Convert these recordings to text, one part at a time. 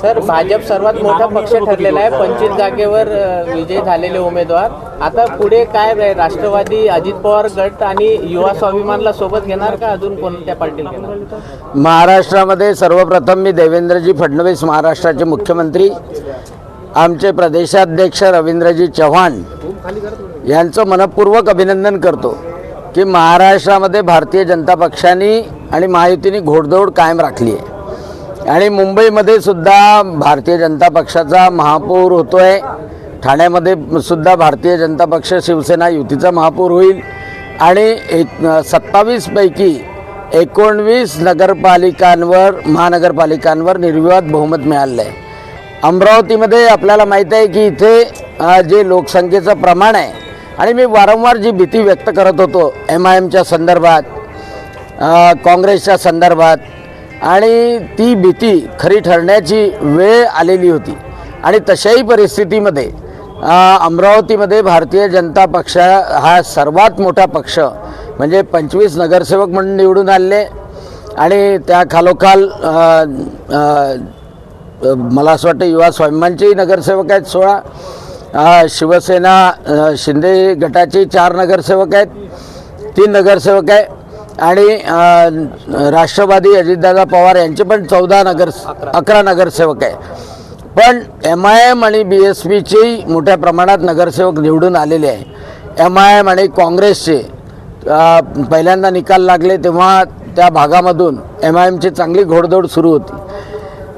Sir Bhajap सर्वात मोठा पक्ष ठरलेला आहे. पंचवीस जागेवर विजय झालेले उमेदवार. आता पुढे काय राष्ट्रवादी अजित पवार गट आणि युवा स्वाभिमानला सोबत घेणार का अजून कोणत्या पार्टीला घेणार? महाराष्ट्रामध्ये सर्वप्रथम मी देवेंद्रजी फडणवीस महाराष्ट्राचे मुख्यमंत्री आमचे प्रदेशाध्यक्ष रवींद्रजी चव्हाण यांचं मनपूर्वक अभिनंदन करतो की महाराष्ट्रामध्ये भारतीय जनता पक्षाने आणि महायुतीने घोडदौड कायम राखली आहे. आणि मुंबईमध्ये सुद्धा भारतीय जनता पक्षाचा महापौर होतोय. ठाण्यामध्ये सुद्धा भारतीय जनता पक्ष शिवसेना युतीचा महापौर होईल. आणि एक सत्तावीसपैकी एकोणवीस नगरपालिकांवर महानगरपालिकांवर निर्विवाद बहुमत मिळालं आहे. अमरावतीमध्ये आपल्याला माहीत आहे की इथे जे लोकसंख्येचं प्रमाण आहे आणि मी वारंवार जी भीती व्यक्त करत होतो एम आय एमच्या संदर्भात काँग्रेसच्या संदर्भात आणि ती भीती खरी ठरण्याची वेळ आलेली होती. आणि तशाही परिस्थितीमध्ये अमरावतीमध्ये भारतीय जनता पक्ष हा सर्वात मोठा पक्ष म्हणजे पंचवीस नगरसेवक म्हणून निवडून आले आणि त्या खालोखाल मला असं वाटतं युवा स्वाभिमानचेही नगरसेवक आहेत सोळा. शिवसेना शिंदे गटाचे चार नगरसेवक आहेत. तीन नगरसेवक आहे. आणि राष्ट्रवादी अजितदादा पवार यांचे पण चौदा नगर अकरा नगरसेवक आहे पण एम आय एम आणि बी एस पीचेही मोठ्या प्रमाणात नगरसेवक निवडून आलेले आहे एम आय एम आणि काँग्रेसचे पहिल्यांदा निकाल लागले तेव्हा त्या भागामधून एम आय एमची चांगली घोडदौड सुरू होती.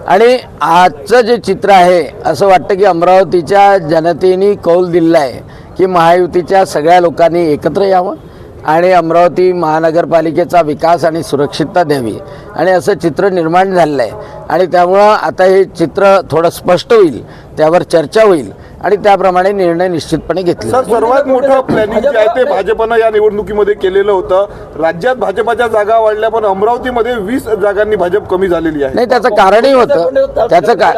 आणि आजचं जे चित्र आहे असं वाटतं की अमरावतीच्या जनतेने कौल दिलेला आहे की महायुतीच्या सगळ्या लोकांनी एकत्र यावं? आणि अमरावती महानगरपालिकेचा विकास आणि सुरक्षितता द्यावी. आणि असं चित्र निर्माण झालेलं आहे आणि त्यामुळं आता हे चित्र थोडं स्पष्ट होईल त्यावर चर्चा होईल आणि त्याप्रमाणे निर्णय निश्चितपणे घेतले सर सर्वात मोठं प्लॅनिंग जे आहे ते भाजपनं या निवडणुकीमध्ये केलेलं होतं. राज्यात भाजपाच्या जागा वाढल्या पण अमरावतीमध्ये वीस जागांनी भाजप कमी झालेली आहे. नाही त्याचं कारणही होतं. त्याचं का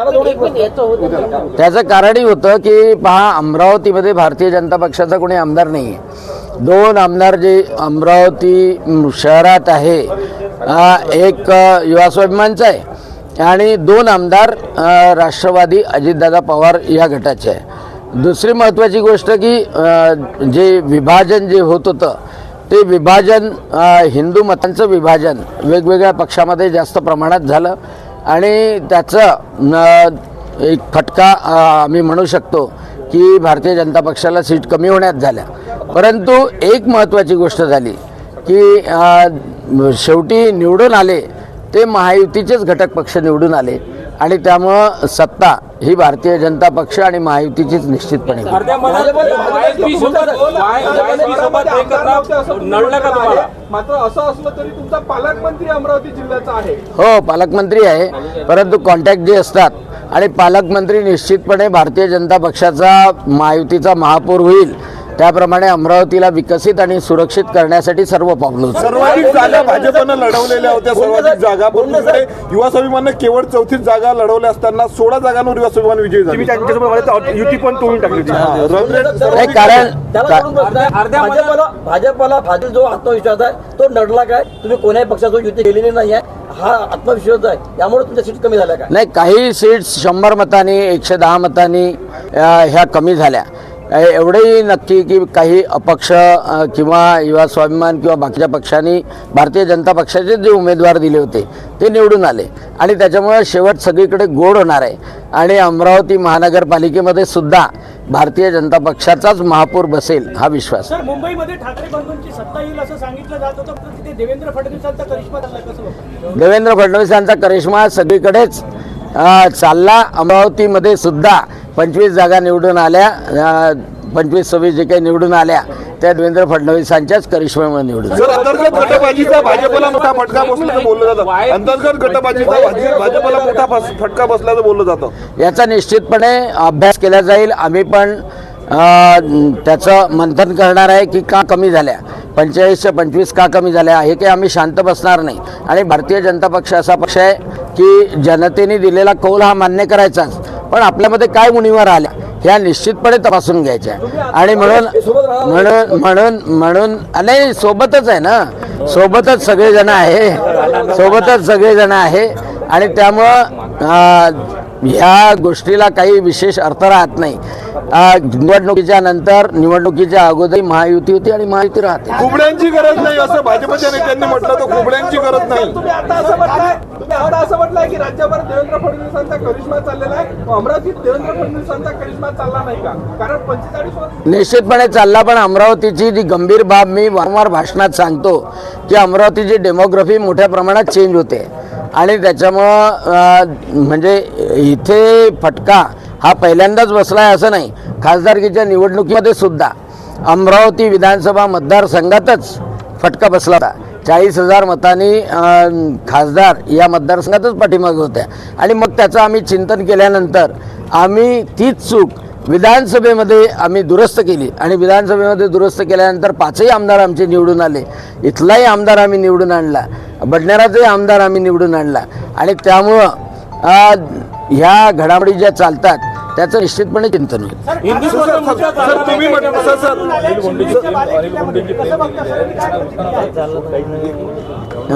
त्याचं कारणही होतं की पहा अमरावतीमध्ये भारतीय जनता पक्षाचा कोणी आमदार नाही आहे दोन आमदार जे अमरावती शहरात आहे एक युवा स्वाभिमानचा आहे आणि दोन आमदार राष्ट्रवादी अजितदादा पवार या गटाचे आहे. दुसरी महत्त्वाची गोष्ट की जे विभाजन जे होत होतं ते विभाजन हिंदू मतांचं विभाजन वेगवेगळ्या पक्षामध्ये जास्त प्रमाणात झालं आणि त्याचं एक फटका आम्ही म्हणू शकतो की भारतीय जनता पक्षाला सीट कमी होण्यात झाल्या. परंतु एक महत्त्वाची गोष्ट झाली की शेवटी निवडून आले ते महायुतीचेच घटक पक्ष निवडून आले आणि त्यामुळं सत्ता ही भारतीय जनता पक्ष आणि महायुतीचीच निश्चितपणे मात्र असं असलं तरी तुमचा पालकमंत्री अमरावती जिल्ह्याचा आहे हो पालकमंत्री आहे परंतु कॉन्टॅक्ट जे असतात आणि पालकमंत्री निश्चितपणे भारतीय जनता पक्षाचा महायुतीचा महापौर होईल त्याप्रमाणे अमरावतीला विकसित आणि सुरक्षित करण्यासाठी सर्व पावलं. सर्वाधिक जागा भाजपनं लढवलेल्या होत्या. सर्वाधिक जागा युवा स्वाभिमाननं केवळ चौथीस जागा लढवल्या असताना सोळा जागांवर युवा स्वाभिमान विजयी झाले. युती पण तोडून टाकली कारण भाजपला भाजपला भाजप जो आत्मविश्वास आहे तो नडला काय? तुम्ही कोण्याही पक्षासोबत युती केलेली नाही आहे हा आत्मविश्वास आहे. त्यामुळे तुमच्या सीट कमी झाल्या काय? नाही काही सीट्स शंभर मतांनी एकशे दहा मतांनी ह्या कमी झाल्या. एवढंही नक्की की काही अपक्ष किंवा युवा स्वाभिमान किंवा बाकीच्या पक्षांनी भारतीय जनता पक्षाचे जे उमेदवार दिले होते ते निवडून आले आणि त्याच्यामुळे शेवट सगळीकडे गोड होणार आहे आणि अमरावती महानगरपालिकेमध्ये सुद्धा भारतीय जनता पक्षाचाच महापौर बसेल हा विश्वास. सर मुंबईमध्ये ठाकरे बंधूंची सत्ता येईल असं सांगितलं जात होतं तिथे देवेंद्र फडणवीसांचा करिश्मा कसं? देवेंद्र फडणवीसांचा करिश्मा सगळीकडेच चालला अमरावतीमध्ये सुद्धा पंचवीस जागा निवडून आल्या पंचवीस सव्वीस जे काही निवडून आल्या त्या देवेंद्र फडणवीसांच्याच करिश्म्यामुळे निवडून याचा निश्चितपणे अभ्यास केला जाईल. आम्ही पण त्याचं मंथन करणार आहे की का कमी झाल्या. पंचेचाळीसशे पंचवीस का कमी झाल्या हे काही आम्ही शांत बसणार नाही. आणि भारतीय जनता पक्ष असा पक्ष आहे की जनतेने दिलेला कौल हा मान्य करायचाच. पण आपल्यामध्ये काय उणीवर आल्या ह्या निश्चितपणे तपासून घ्यायच्या. आणि म्हणून म्हणून म्हणून म्हणून नाही सोबतच आहे ना. सोबतच सगळेजण आहे. सोबतच सगळेजण आहे. आणि त्यामुळं ह्या गोष्टीला काही विशेष अर्थ राहत नाही. निवडणुकीच्या नंतर निवडणुकीच्या अगोदर महायुती होती आणि महायुती राहते. खुबड्यांची गरज नाही असं भाजपच्या नेत्यांनी म्हटलं तर खुबड्यांची गरज नाही. तुम्ही आता असं म्हटलंय तुम्ही आता असं म्हटलंय की राज्यभर देवेंद्र फडणवीसांचा करिश्मा चाललेला आहे. अमरावतीत देवेंद्र फडणवीसांचा करिश्मा चालला नाही का? कारण पंचेचाळीस निश्चितपणे चालला पण अमरावतीची जी गंभीर बाब मी वारंवार भाषणात सांगतो की अमरावतीची डेमोग्राफी मोठ्या प्रमाणात चेंज होते. आणि त्याच्यामुळं म्हणजे इथे फटका हा पहिल्यांदाच बसला आहे असं नाही. खासदारकीच्या निवडणुकीमध्ये सुद्धा अमरावती विधानसभा मतदारसंघातच फटका बसला होता. चाळीस हजार मतांनी खासदार या मतदारसंघातच पाठीमागे होत्या. आणि मग त्याचं आम्ही चिंतन केल्यानंतर आम्ही तीच चूक विधानसभेमध्ये आम्ही दुरुस्त केली आणि विधानसभेमध्ये दुरुस्त केल्यानंतर पाचही आमदार आमचे निवडून आले इथलाही आमदार आम्ही निवडून आणला बडनेराचाही आमदार आम्ही निवडून आणला आणि त्यामुळं ह्या घडामोडी ज्या चालतात त्याचं निश्चितपणे चिंतन होईल?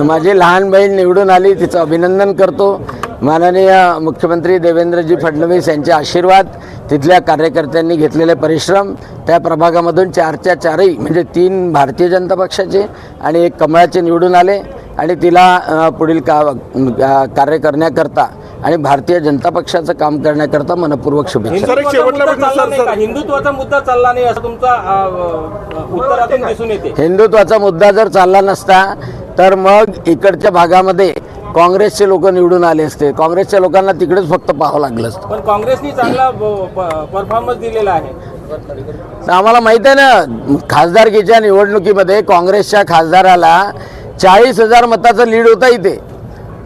माझी लहान बहीण निवडून आली तिचं अभिनंदन करतो माननीय मुख्यमंत्री देवेंद्रजी फडणवीस यांचे आशीर्वाद तिथल्या कार्यकर्त्यांनी घेतलेले परिश्रम त्या प्रभागामधून चारच्या चारही म्हणजे तीन भारतीय जनता पक्षाचे आणि एक कमळाचे निवडून आले आणि तिला पुढील का कार्य करण्याकरता आणि भारतीय जनता पक्षाचं काम करण्याकरता मनपूर्वक शुभेच्छा. हिंदुत्वाचा मुद्दा चालला नाही असं तुमचा हिंदुत्वाचा मुद्दा जर चालला नसता तर मग इकडच्या भागामध्ये काँग्रेसचे लोक निवडून आले असते. काँग्रेसच्या लोकांना तिकडेच फक्त पाहावं लागलं असतं. पण काँग्रेसनी चांगला परफॉर्मन्स दिलेला आहे. तर आम्हाला माहीत आहे ना खासदारकीच्या निवडणुकीमध्ये काँग्रेसच्या खासदाराला चाळीस हजार मताचं लीड होता इथे.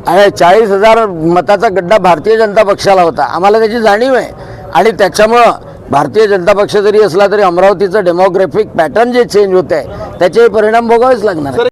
आणि चाळीस हजार मताचा गड्डा भारतीय जनता पक्षाला होता. आम्हाला त्याची जाणीव आहे. आणि त्याच्यामुळं भारतीय जनता पक्ष जरी असला तरी अमरावतीचं डेमोग्राफिक पॅटर्न जे चेंज होत आहे त्याचे परिणाम भोगावेच लागणार.